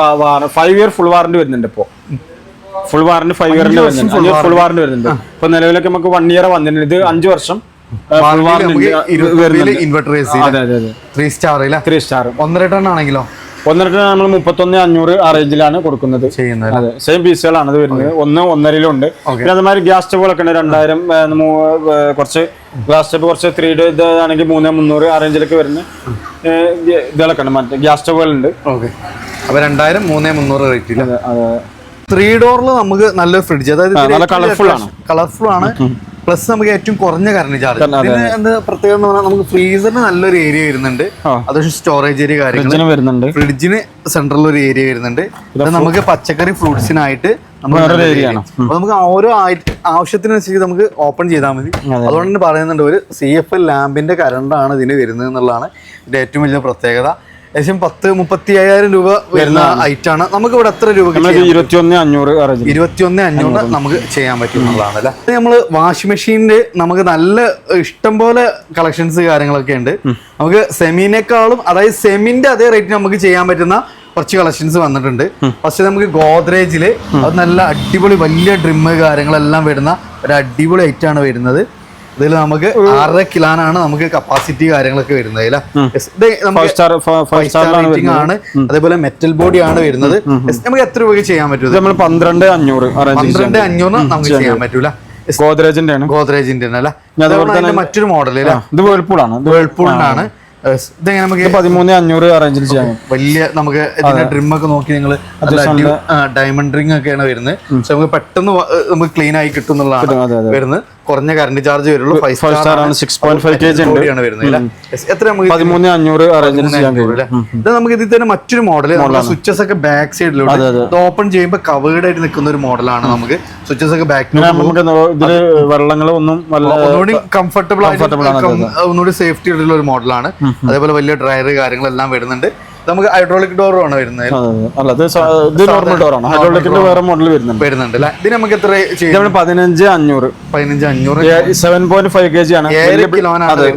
five year full warrant വരുന്നുണ്ട് ഇപ്പോ. ഫുൾ വാറന്റ് ഫൈവ് ഇയറിന്റെ വരുന്നുണ്ട്. ഫുൾ വാറന്റ് വരുന്നുണ്ട്. ഇപ്പൊ നിലവിലൊക്കെ നമുക്ക് വൺ ഇയർ വന്നിട്ടുണ്ട്. ഇത് അഞ്ച് വർഷം inverter three star three star ഒന്നര ടൺ ആണെങ്കിലോ? ഒന്നര നമ്മൾ മുപ്പത്തൊന്ന് അഞ്ഞൂറ് ആ റേഞ്ചിലാണ് കൊടുക്കുന്നത്. ചെയ്യുന്നത് അതെ സെയിം പീസുകളാണ് ഇത് വരുന്നത്. ഒന്ന് ഒന്നരയിലുണ്ട്. പിന്നെ അതുമാതിരി ഗ്യാസ് സ്റ്റബുകളൊക്കെ ഉണ്ട്. രണ്ടായിരം കുറച്ച് ഗ്യാസ് സ്റ്റബ് കുറച്ച് ത്രീ ഡേ ഇതാണെങ്കിൽ മൂന്ന് മുന്നൂറ് ആ റേഞ്ചിലൊക്കെ വരുന്ന ഇതുകളൊക്കെ ഉണ്ട്. മറ്റേ ഗ്യാസ് സ്റ്റബുകളുണ്ട് ഓക്കെ. അപ്പൊ രണ്ടായിരം മൂന്ന് മുന്നൂറ് റേറ്റിൽ അതെ അതെ. ത്രീ ഡോറിൽ നമുക്ക് നല്ലൊരു ഫ്രിഡ്ജ് അതായത് കളർഫുൾ ആണ്. കളർഫുൾ ആണ്. പ്ലസ് നമുക്ക് ഏറ്റവും കുറഞ്ഞ കറണ്ട് ചാർജ് എന്താ പ്രത്യേകത എന്ന് പറഞ്ഞാൽ നമുക്ക് ഫ്രീസറിന് നല്ലൊരു ഏരിയ വരുന്നുണ്ട്. അത് സ്റ്റോറേജ് ഏരിയ കാര്യങ്ങൾ വരുന്നുണ്ട്. ഫ്രിഡ്ജിന് സെൻട്രൽ ഒരു ഏരിയ വരുന്നുണ്ട്. നമുക്ക് പച്ചക്കറി ഫ്രൂട്ട്സിനായിട്ട്. നമുക്ക് ഓരോ ആവശ്യത്തിനനുസരിച്ച് നമുക്ക് ഓപ്പൺ ചെയ്താൽ മതി. അതുകൊണ്ട് തന്നെ പറയുന്നുണ്ട് ഒരു സി എഫ് എൽ ലാമ്പിന്റെ കറണ്ടാണ് ഇതിന് വരുന്നത് എന്നുള്ളതാണ് ഇതിന്റെ ഏറ്റവും വലിയ പ്രത്യേകത. ഏകദേശം പത്ത് മുപ്പത്തി അയ്യായിരം രൂപ വരുന്ന ഐറ്റം ആണ് നമുക്ക് ഇവിടെ എത്ര രൂപ ഇരുപത്തിയൊന്ന് അഞ്ഞൂറ് ഇരുപത്തിയൊന്ന് അഞ്ഞൂറ്. നമുക്ക് ചെയ്യാൻ പറ്റും എന്നുള്ളതാണ് നമ്മൾ നമ്മൾ വാഷിംഗ് മെഷീനിന്റെ നമുക്ക് നല്ല ഇഷ്ടം പോലെ കളക്ഷൻസ് കാര്യങ്ങളൊക്കെ ഉണ്ട്. നമുക്ക് സെമിനേക്കാളും അതായത് സെമിന്റെ അതേ റേറ്റിന് നമുക്ക് ചെയ്യാൻ പറ്റുന്ന കുറച്ച് കളക്ഷൻസ് വന്നിട്ടുണ്ട്. ഫസ്റ്റ് നമുക്ക് ഗോദ്രേജിൽ അത് നല്ല അടിപൊളി വലിയ ഡ്രിമ്മ് കാര്യങ്ങളെല്ലാം വരുന്ന ഒരു അടിപൊളി ഐറ്റം ആണ് വരുന്നത്. ഇതിൽ നമുക്ക് ആറര കിലാനാണ് നമുക്ക് കപ്പാസിറ്റി കാര്യങ്ങളൊക്കെ വരുന്നത് ആണ്. അതേപോലെ മെറ്റൽ ബോഡി ആണ് വരുന്നത്. നമുക്ക് എത്ര രൂപയ്ക്ക് ചെയ്യാൻ പറ്റും? നമ്മൾ പന്ത്രണ്ട് അഞ്ഞൂറ് പന്ത്രണ്ട് അഞ്ഞൂറ് നമുക്ക് ചെയ്യാൻ പറ്റൂല. ഗോദ്രേജിന്റെ ആണ് ഗോദ്രേജിന്റെ അല്ല? അതേപോലെ മറ്റൊരു മോഡൽ ഇത് വേൾപൂളാണ് വേൾപൂളിനാണ് ഇതെങ്ങനെ നമുക്ക് പതിമൂന്ന് അഞ്ഞൂറ് അറേഞ്ചിൽ ചെയ്യാം വലിയ നമുക്ക് ഇതിന്റെ ട്രിം ഒക്കെ നോക്കി നിങ്ങൾ ഡയമണ്ട് റിംഗ് ഒക്കെയാണ് വരുന്നത്. പക്ഷെ നമുക്ക് പെട്ടെന്ന് നമുക്ക് ക്ലീൻ ആയി കിട്ടും എന്നുള്ളതാണ്. വരുന്നത്. കുറഞ്ഞ കറണ്ട് ചാർജ് വരുള്ളൂ. ഫൈവ് സ്റ്റാർ ആണ്. Six point five K G ആണ് വരുന്നത് എത്ര നമുക്ക് പതിമൂന്ന് അഞ്ഞൂറ്? ഇത് നമുക്ക് ഇതിൽ തന്നെ മറ്റൊരു മോഡൽ സ്വിച്ചസ് ഒക്കെ ബാക്ക് സൈഡിലുണ്ട് ഇത് ഓപ്പൺ ചെയ്യുമ്പോൾ കവേർഡ് ആയിട്ട് നിൽക്കുന്ന ഒരു മോഡലാണ് നമുക്ക്. സ്വിച്ചസ് ഒക്കെ ബാക്ക് നമുക്ക് വെള്ളങ്ങൾ ഒന്നും ഒന്നുകൂടി കംഫർട്ടബിൾ ആയിട്ട് ഒന്നുകൂടി സേഫ്റ്റി ഉള്ള ഒരു മോഡലാണ് അതേപോലെ വലിയ ഡ്രയർ കാര്യങ്ങളെല്ലാം വരുന്നുണ്ട്. നമുക്ക് ഹൈഡ്രോളിക് ഡോർ ആണ് വരുന്നത്. അല്ല ഇത് ഇത് നോർമൽ ഡോറാണ് ഹൈഡ്രോളിക്കിന്റെ വേറെ മോഡൽ വരുന്നുണ്ട്. വരുന്നുണ്ട് അല്ലേ? ഇതിന് നമുക്ക് എത്ര ചെയ്യും പതിനഞ്ച് അഞ്ഞൂറ്. പതിനഞ്ച് അഞ്ഞൂറ് seven point five K G ആണ്.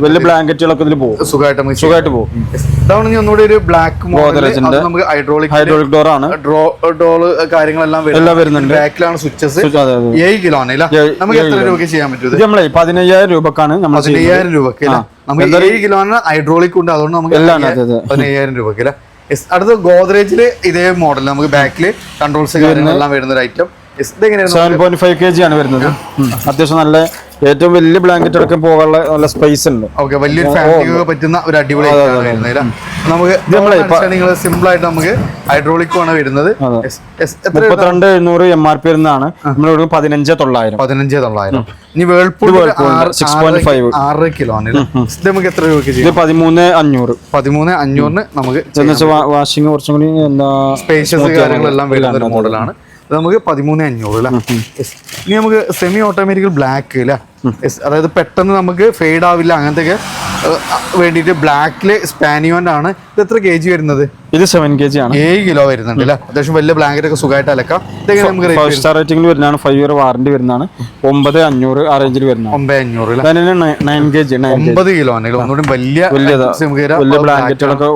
വലിയ ബ്ലാങ്കറ്റുകളൊക്കെ ഇതിൽ പോകും. സുഖമായിട്ട് നമുക്ക് സുഖമായിട്ട് പോകും. ഇതാണ് ഇനി ഒന്നുകൂടി ഒരു ബ്ലാക്ക് ഗോദ്രേജിന്റെ നമുക്ക് ഹൈഡ്രോളിക് ഹൈഡ്രോളിക് ഡോർ ആണ്. ഡ്രോ ഡോൾ കാര്യങ്ങളെല്ലാം എല്ലാം വരുന്നുണ്ട്. ബാക്കിലാണ് സ്വിച്ചസ് ഏഴ് കിലോ ആണ് നമുക്ക് എത്ര. രൂപയ്ക്ക് ചെയ്യാൻ പറ്റും ഇത്? ഇത് നമ്മളെ പതിനയ്യായിരം രൂപക്കാണ് നമ്മൾ പതിനയ്യായിരം രൂപക്ക് അല്ലേ? നമുക്ക് ഏഴ് കിലോ ആണ് ഹൈഡ്രോളിക് ഉണ്ട്. അതുകൊണ്ട് നമുക്ക് എല്ലാം. പതിനയ്യായിരം രൂപയ്ക്ക് അല്ലേ? എസ് അടുത്ത ഗോദ്രേജിൽ ഇതേ മോഡൽ നമുക്ക് ബാക്കിൽ കൺട്രോൾസ് കാര്യങ്ങളെല്ലാം വരുന്ന ഒരു item seven point five K G ആണ് വരുന്നത്. അത്യാവശ്യം നല്ല ഏറ്റവും വലിയ ബ്ലാങ്കറ്റ് അടക്കം പോകാനുള്ള നല്ല സ്പേസ് ഉണ്ട്. ഓക്കെ വലിയൊരു ഫാമിലിക്കൊക്കെ പറ്റുന്ന ഒരു അടിപൊളി നമുക്ക് നിങ്ങൾ സിമ്പിൾ ആയിട്ട് നമുക്ക് ഹൈഡ്രോളിക് ആണ് വരുന്നത്. മുപ്പത്തിരണ്ട് എഴുന്നൂറ് എം ആർ പി വരുന്നതാണ്. നമ്മൾ കൊടുക്കും പതിനഞ്ച് തൊള്ളായിരം. പതിനഞ്ച് തൊള്ളായിരം. ഇനി വേൾപൂൾ സിക്സ് പോയിന്റ് ഫൈവ് ആറ് കിലോ ആണ് ഇത്. നമുക്ക് എത്ര രൂപയ്ക്ക് ചെയ്യാം? പതിമൂന്ന് അഞ്ഞൂറ്. പതിമൂന്ന് അഞ്ഞൂറിന് നമുക്ക് വാഷിംഗ് കുറച്ചും കൂടി എന്താ സ്പേഷ്യസ് കാര്യങ്ങളെല്ലാം വരുന്ന ഒരു മോഡലാണ് നമുക്ക് പതിമൂന്ന് അഞ്ഞൂറ് അല്ലേ? ഇനി നമുക്ക് സെമി ഓട്ടോമാറ്റിക്കൽ ബ്ലാക്ക് അല്ലേ. അതായത് പെട്ടെന്ന് നമുക്ക് ഫെയ്ഡ് ആവില്ല. അങ്ങനത്തെ വേണ്ടിട്ട് വേണ്ടിയിട്ട് ബ്ലാക്കിൽ സ്പാനിയോന്റെ ആണ്. ഇത് എത്ര കെ ജി വരുന്നത്? ഇത് സെവൻ കെ ജി ആണ്. ഏഴ് കിലോ വരുന്നുണ്ട് അല്ലേ? അത്യാവശ്യം വലിയ ബ്ലാങ്കറ്റ് ഒക്കെ സുഖമായിട്ട് അലക്കാം. ഇതെങ്ങനെ നമുക്ക് ഫൈവ് സ്റ്റാർ റേറ്റിംഗിൽ വരുന്നതാണ്. ഫൈവ് ഇയർ വാറന്റി വരുന്നതാണ്. ഒമ്പത് അഞ്ഞൂറ് ആ റേഞ്ചിൽ വരുന്നത് ഒമ്പത് അഞ്ഞൂറ് നയൻ കെ ജി ഒമ്പത് കിലോ ആണെങ്കിൽ ഒന്നുകൂടി വലിയ. വലിയ അപ്പോൾ ബ്ലാങ്കറ്റുകളൊക്കെ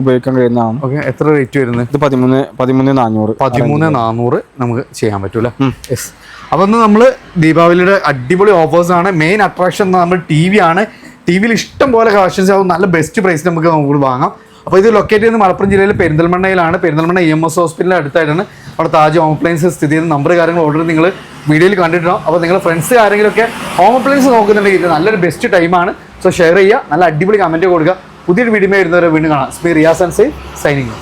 ഉപയോഗിക്കാൻ കഴിയുന്നതാണ്. ഓക്കെ എത്ര റേറ്റ് വരുന്നത്? ഇത് പതിമൂന്ന് പതിമൂന്ന് നാനൂറ് പതിമൂന്ന് നാനൂറ് നമുക്ക് ചെയ്യാൻ പറ്റൂല യെസ് അപ്പൊ ഇന്ന് നമ്മൾ ദീപാവലിയുടെ അടിപൊളി ഓഫേഴ്സ് ആണ്. മെയിൻ അട്രാക്ഷൻ നമ്മൾ ടി വി ആണ്. ടി വിയിൽ ഇഷ്ടം പോലെ കളക്ഷൻസ് ആവും. നല്ല ബെസ്റ്റ് പ്രൈസ് നമുക്ക് നമുക്ക് വാങ്ങാം. അപ്പോൾ ഇത് ലൊക്കേറ്റ് ചെയ്യുന്നത് മലപ്പുറം ജില്ലയിലെ പെരിന്തൽമണ്ണയിലാണ്. പെരിന്തൽമണ്ണ ഇ എം എസ് ഹോസ്പിറ്റലിന്റെ അടുത്തായിട്ടാണ് അവിടെ താജ് ഹോം അപ്ലയൻസ് സ്ഥിതി ചെയ്യുന്ന നമ്പർ കാര്യങ്ങൾ ഓർഡർ നിങ്ങൾ വീഡിയോയിൽ കണ്ടിട്ടുണ്ടാവും. അപ്പോൾ നിങ്ങളുടെ ഫ്രണ്ട്സ് ആരെങ്കിലും ഒക്കെ ഹോം അപ്ലയൻസ് നോക്കുന്നുണ്ടെങ്കിൽ ഇത് നല്ലൊരു ബെസ്റ്റ് ടൈമാണ് സോ ഷെയർ ചെയ്യുക. നല്ല അടിപൊളി കമന്റ് കൊടുക്കുക. പുതിയൊരു വീഡിയോ വരുന്നവരെ വീണ്ടും കാണാം. സ്മീ റിയാസ് സൈനിങ്